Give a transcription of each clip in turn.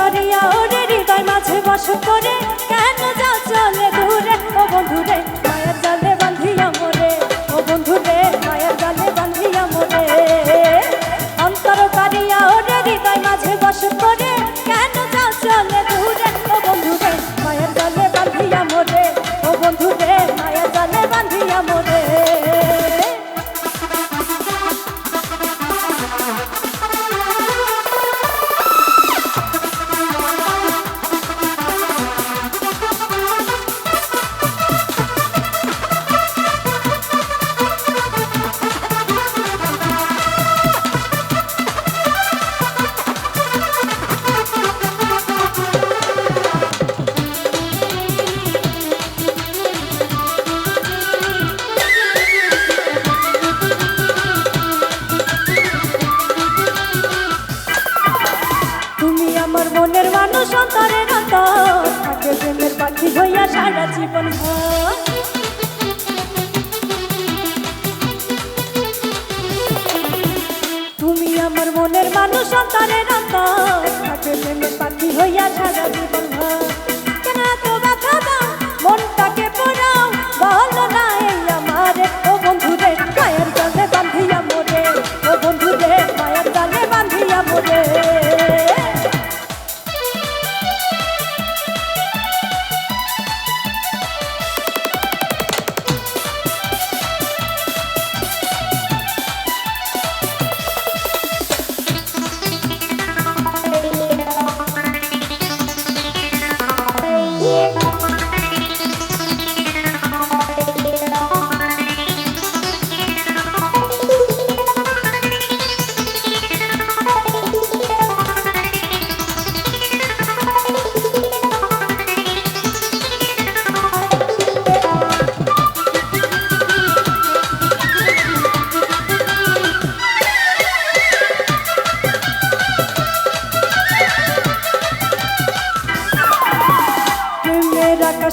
করিয়া ওরে হৃদয় মাঝে বস করে। তুমি আমার মনের মানুষ, অন্তরের অন্তর। থাকে প্রেমের পাখি হইয়া সারা জীবন তুমি আমার মনের মানুষ, অন্তরের অন্তর। থাকে প্রেমের পাখি হইয়া সারা জীবন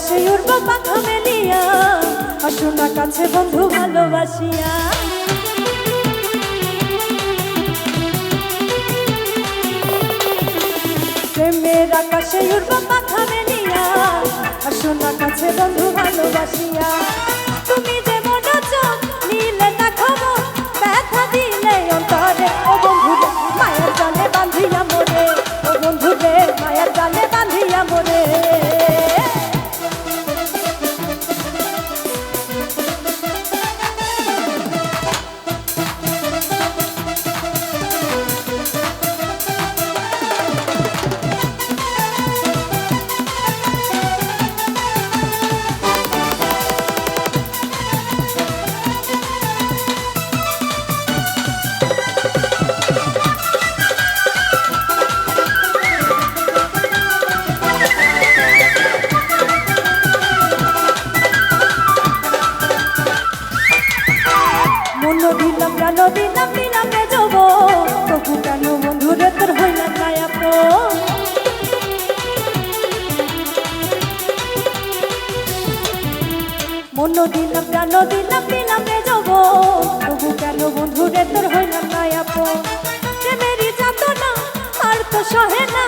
আকাশে উড়ব পাখা মেলিয়া আসো না কাছে বন্ধু ভালোবাসিয়া। প্রেমের আকাশে উড়ব পাখা মেলিয়া আসো না কাছে বন্ধু ভালোবাসিয়া। তুমি দিলাম দিলাম রে যাব তবু কেন বন্ধুরে তোর হইলাম না আপন মন দিলাম প্রাণ দিলাম রে যাব তবু কেন বন্ধুরে তোর হইলাম না আপন প্রেমেরই যাত না আর তো সহে না